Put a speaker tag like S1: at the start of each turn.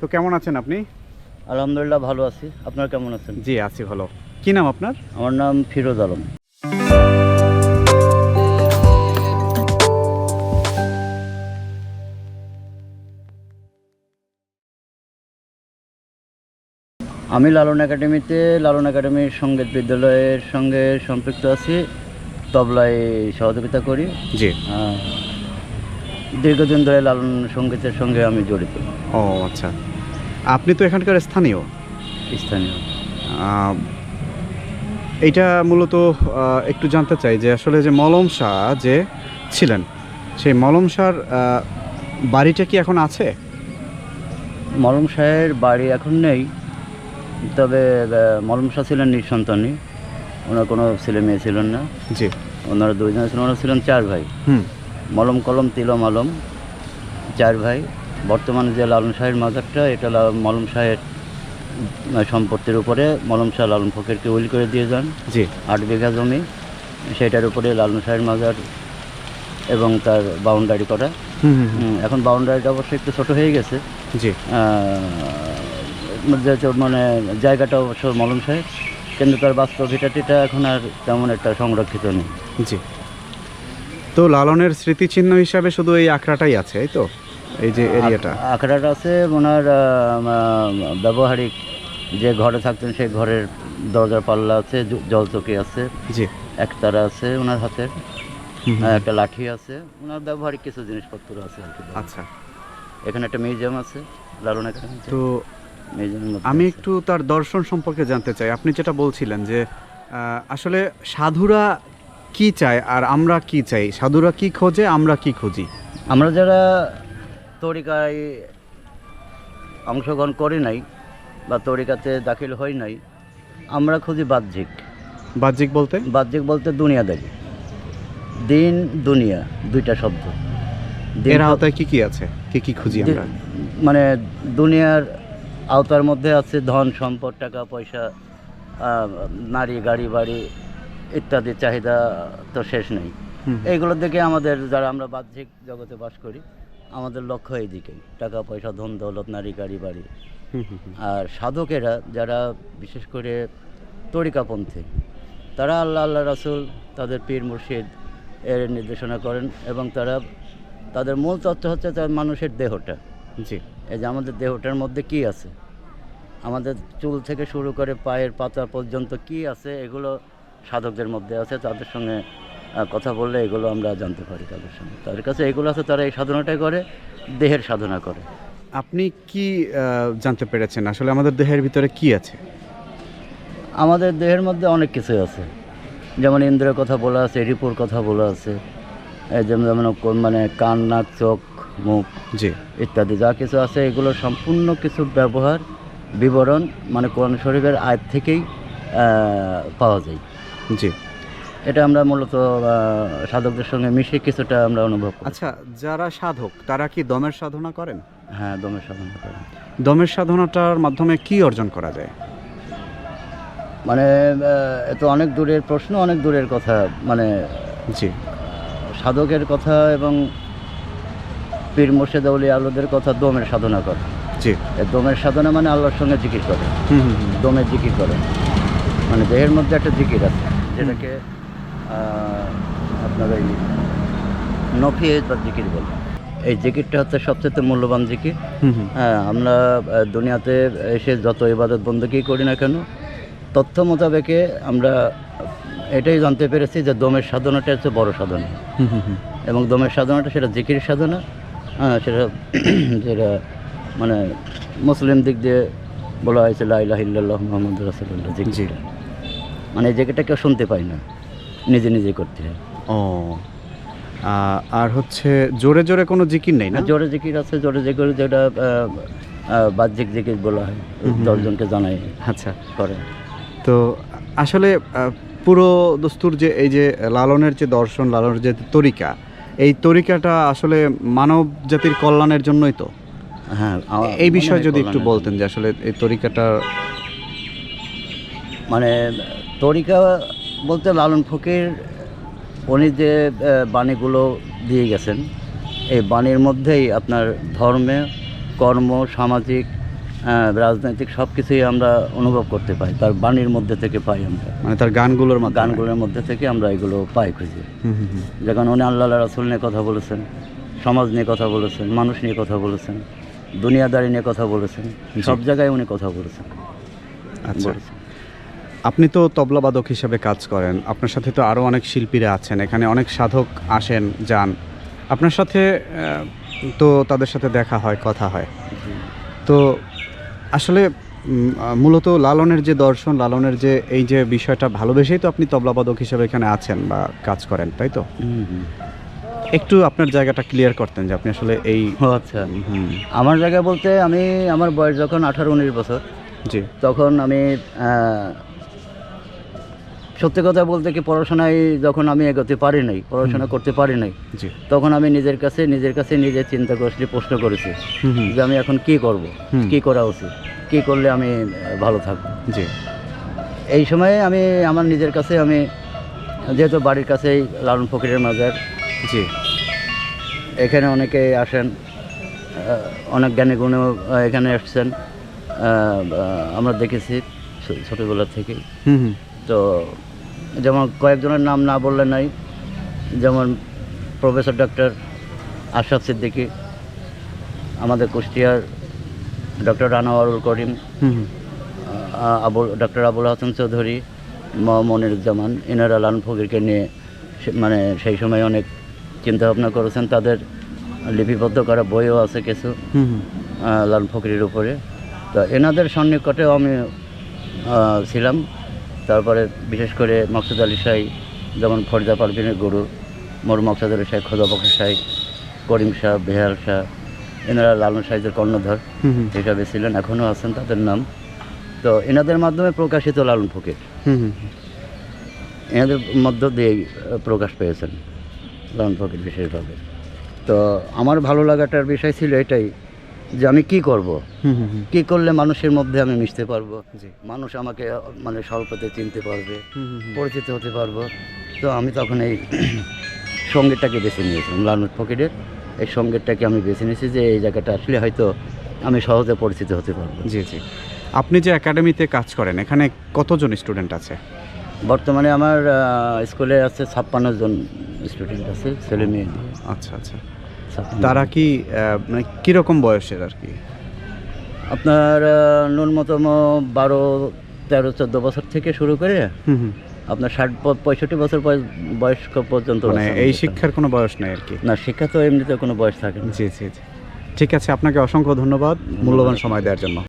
S1: তো কেমন আছেন আপনি?
S2: আলহামদুলিল্লাহ ভালো আছি। আপনার কেমন আছেন?
S1: জি আছি ভালো। কি নাম আপনার?
S2: আমার নাম ফিরোজ আলম। আমি লালন একাডেমিতে লালন একাডেমির সংগীত বিদ্যালয়ের সঙ্গে সম্পৃক্ত আছি। তবলায় সহযোগিতা করি।
S1: জি।
S2: দীর্ঘদিন ধরে লালন সঙ্গীতের সঙ্গে আমি জড়িত।
S1: ও আচ্ছা। আপনি তো এখানকার স্থানীয়।
S2: স্থানীয়।
S1: আহ, এইটা মূলত আহ, একটু জানতে চাই যে আসলে যে মলম শাহ যে ছিলেন সেই মলম শাহর আহ, বাড়িটা কি এখন আছে?
S2: মলম শাহের বাড়ি এখন নেই তবে আহ, মলম শাহ ছিলেন নিঃসন্তানী। ওনার কোনো ছেলে মেয়ে ছিলেন না।
S1: জি।
S2: ওনারা দুইজন ছিলেন ওনারা ছিলেন চার ভাই।
S1: হুম।
S2: মলম কলম তিলম আলম চার ভাই বর্তমানে যে লালন শাহের মাজারটা এটা মলম শাহের সম্পত্তির উপরে মলম শাহ লালন ফকিরকে উইল করে দিয়ে যান।
S1: জি।
S2: আট বিঘা জমি সেটার উপরে লালন শাহের মাজার এবং তার বাউন্ডারি করা। এখন বাউন্ডারিটা অবশ্যই একটু ছোটো হয়ে গেছে।
S1: জি।
S2: মানে জায়গাটা অবশ্য মলম সাহেব কিন্তু তার বাস্তব ভিটাটিটা এখন আর তেমন একটা সংরক্ষিত নেই।
S1: জি। তো লালনের স্মৃতিচিহ্ন হিসাবে শুধু এই আখড়াটাই আছে এই তো? এই যে এরিয়াটা।
S2: আখ- আখড়াটা আছে ওনার ব্যবহারিক যে ঘরে থাকতেন সেই ঘরের দরজার পাল্লা আছে জলচকি আছে
S1: জি।
S2: একতারা আছে ওনার আহ, একটা লাঠি আছে ওনার ব্যবহারিক কিছু জিনিসপত্র আছে
S1: আচ্ছা।
S2: এখানে একটা মিউজিয়াম আছে লালন
S1: তো আমি একটু তার দর্শন সম্পর্কে জানতে চাই। আপনি যেটা বলছিলেন যে আসলে সাধুরা কি চায় আর আমরা কি চাই? সাধুরা কি খোঁজে আমরা কি খুঁজি?
S2: আমরা যারা তরিকায় অংশগ্রহণ করি নাই বা তরিকাতে দাখিল হই নাই আমরা খুঁজি বাহ্যিক।
S1: বাহ্যিক বলতে?
S2: বাহ্যিক বলতে দুনিয়াদারি। দিন দুনিয়া দুইটা শব্দ।
S1: এর আওতায় কি কি আছে? কি কি খুঁজি আমরা?
S2: মানে দুনিয়ার আওতার মধ্যে আছে ধন সম্পদ টাকা পয়সা নারী গাড়ি বাড়ি ইত্যাদি চাহিদা তো শেষ নেই।
S1: হুম,
S2: এইগুলোর দিকে আমাদের যারা আমরা বাহ্যিক জগতে বাস করি আমাদের লক্ষ্য এই দিকেই টাকা পয়সা ধন দৌলত নারী গাড়ি বাড়ি। আর সাধকেরা যারা বিশেষ করে তরিকাপন্থী তারা আল্লাহ আল্লাহ রাসুল তাদের পীর মুর্শিদ এর নির্দেশনা করেন এবং তারা তাদের মূল তত্ত্ব হচ্ছে তার মানুষের দেহটা।
S1: জি।
S2: এই যে আমাদের দেহটার মধ্যে কি আছে? আমাদের চুল থেকে শুরু করে পায়ের পাতা পর্যন্ত কি আছে? এগুলো সাধকদের মধ্যে আছে তাদের সঙ্গে কথা বললে এগুলো আমরা জানতে পারি তাদের সঙ্গে। তাদের কাছে এগুলো আছে তারা এই সাধনাটাই করে দেহের সাধনা করে।
S1: আপনি কি জানতে পেরেছেন? আসলে আমাদের দেহের ভিতরে কি আছে?
S2: আমাদের দেহের মধ্যে অনেক কিছু আছে। যেমন ইন্দ্রের কথা বলা আছে রিপুর কথা বলা আছে যেমন যেমন মানে কান নাক চোখ মুখ
S1: জি।
S2: ইত্যাদি যা কিছু আছে এগুলো সম্পূর্ণ কিছু ব্যবহার বিবরণ মানে কোরআন শরীফের আয় থেকেই পাওয়া যায়।
S1: জি।
S2: এটা আমরা মূলত সাধকদের সঙ্গে মিশে কিছুটা আমরা অনুভব করি।
S1: আচ্ছা যারা সাধক তারা কি দমের সাধনা করেন?
S2: হ্যাঁ দমের সাধনা করেন
S1: দমের সাধনাটার মাধ্যমে কি অর্জন করা যায়?
S2: মানে আহ, এ তো অনেক দূরের প্রশ্ন অনেক দূরের কথা মানে
S1: জি।
S2: সাধকের কথা এবং পীর মোর্শেদ আউলি আলোদের কথা দমের সাধনা করে।
S1: জি।
S2: দমের সাধনা মানে আল্লাহর সঙ্গে জিকির করে।
S1: হুম হুম হুম।
S2: দমে জিকির করে। মানে দেহের মধ্যে একটা জিকির আছে। যেটাকে আপনার ওই নফিয়ে বা জিকির বলে এই জিকিরটা হচ্ছে সবচেয়ে মূল্যবান জিকির। হ্যাঁ আমরা দুনিয়াতে এসে যত ইবাদত বন্দী করি না কেন তথ্য মোতাবেকে আমরা এটাই জানতে পেরেছি যে দমের সাধনাটা হচ্ছে বড় সাধনা। এবং দমের সাধনাটা সেটা জিকির সাধনা হ্যাঁ সেটা যেটা মানে মুসলিম দিক দিয়ে বলা হয়েছে লাইলাহিল্লাহ মোহাম্মদ রাসুল্লাহ জিকির। মানে জায়গাটা কেউ শুনতে পায় না। নিজে নিজে করতে হয়।
S1: ও আর হচ্ছে জোরে জোরে কোনো জিকির নেই না?
S2: জোরে জিকির আছে জোরে জিকির যেটা বাহ্যিক জিকির বলা হয় দশজনকে জানাই
S1: আচ্ছা।
S2: করে।
S1: তো আসলে পুরো দস্তুর যে এই যে লালনের যে দর্শন লালনের যে তরিকা এই তরিকাটা আসলে মানব জাতির কল্যাণের জন্যই তো?
S2: হ্যাঁ
S1: এই বিষয়ে যদি একটু বলতেন যে আসলে এই তরিকাটা
S2: মানে তরিকা বলতে লালন ফকির উনি যে বাণীগুলো দিয়ে গেছেন এই বাণীর মধ্যেই আপনার ধর্মে কর্ম সামাজিক রাজনৈতিক সব কিছুই আমরা অনুভব করতে পাই তার বাণীর মধ্যে থেকে পাই আমরা।
S1: মানে তার গানগুলোর
S2: গানগুলোর মধ্যে থেকে আমরা এগুলো পাই খুঁজে। যখন উনি আল্লাহ রাসুল নিয়ে কথা বলেছেন সমাজ নিয়ে কথা বলেছেন মানুষ নিয়ে কথা বলেছেন দুনিয়াদারি নিয়ে কথা বলেছেন সব জায়গায় উনি কথা বলেছেন।
S1: আচ্ছা। আপনি তো তবলাবাদক হিসেবে কাজ করেন। আপনার সাথে তো আরও অনেক শিল্পীরা আছেন। এখানে অনেক সাধক আসেন যান। আপনার সাথে তো তাদের সাথে দেখা হয় কথা হয়। তো আসলে মূলত লালনের যে দর্শন লালনের যে এই যে বিষয়টা ভালোবেসেই তো আপনি তবলাবাদক হিসেবে এখানে আছেন বা কাজ করেন তাই তো। একটু আপনার জায়গাটা ক্লিয়ার করতেন যে আপনি আসলে এই
S2: আচ্ছা। আমার জায়গা বলতে আমি আমার বয়স যখন আঠারো উনিশ বছর
S1: জি।
S2: তখন আমি সত্যি কথা বলতে কি পড়াশোনায় যখন আমি এগোতে পারি নাই পড়াশোনা করতে পারি নাই
S1: জি।
S2: তখন আমি নিজের কাছে নিজের কাছে নিজে চিন্তা করছি প্রশ্ন করেছি যে আমি এখন কি করব। কি করা উচিত কি করলে আমি ভালো থাকব।
S1: জি।
S2: এই সময়ে আমি আমার নিজের কাছে আমি যেহেতু বাড়ির কাছেই লালন ফকিরের মাজার
S1: জি।
S2: এখানে অনেকে আসেন অনেক জ্ঞানী গুণেও এখানে এসছেন আহ, আমরা দেখেছি ছোটবেলা থেকেই। তো যেমন কয়েকজনের নাম না বললে নাই যেমন প্রফেসর ডক্টর আশরাফ সিদ্দিকী আমাদের কুষ্টিয়ার ডক্টর রানাওয়ারুল করিম আবুল ডক্টর আবুল হাসান চৌধুরী ম মনিরুজ্জামান ইনারা লালন ফকিরকে নিয়ে মানে সেই সময় অনেক চিন্তা ভাবনা করেছেন তাদের লিপিবদ্ধ করা বইও আছে কিছু
S1: হুম
S2: ফকিরের উপরে। তো এনাদের সন্নিকটেও আমি ছিলাম। তারপরে বিশেষ করে মকসুদ আলী শাহী যেমন ফরিদা পারভিনের গুরু মোর মকসুদ আলী শাহ খোদা বকর শাহী করিম শাহ বেহাল শাহ এনারা লালন সাহিত্যের কর্ণধর হিসাবে ছিলেন এখনও আছেন তাদের নাম। তো এনাদের মাধ্যমে প্রকাশিত লালন ফকির। এনাদের মধ্য দিয়েই প্রকাশ পেয়েছেন লালন ফকির বিশেষভাবে। তো আমার ভালো লাগাটার বিষয় ছিল এটাই যে আমি কি করব? কি করলে মানুষের মধ্যে আমি মিশতে পারব?
S1: জি।
S2: মানুষ আমাকে মানে স্বল্পতে চিনতে পারবে। পরিচিত হতে পারব। তো আমি তখন এই সঙ্গীতটাকে বেছে নিয়েছিলাম লালন ফকিরের। এই সঙ্গীতটাকে আমি বেছে নিয়েছি যে এই জায়গাটা আসলে হয়তো আমি সহজে পরিচিত হতে পারব।
S1: জি জি। আপনি যে একাডেমিতে কাজ করেন এখানে কতজন স্টুডেন্ট আছে?
S2: বর্তমানে আমার স্কুলে আছে ছাপ্পান্ন জন স্টুডেন্ট আছে ছেলে মেয়ে।
S1: আচ্ছা আচ্ছা।
S2: 56
S1: তারা কি মানে কীরকম বয়সের আর কি?
S2: আপনার ন্যূনতম বারো তেরো চোদ্দ বছর থেকে শুরু করে আপনার ষাট পঁয়ষট্টি বছর বয়স- বয়স্ক পর্যন্ত
S1: মানে এই শিক্ষার কোনো বয়স নেই আর কি?
S2: না শিক্ষা তো এমনিতে কোনো বয়স থাকে না।
S1: জি জি জি। ঠিক আছে আপনাকে অসংখ্য ধন্যবাদ। মূল্যবান সময় দেওয়ার জন্য।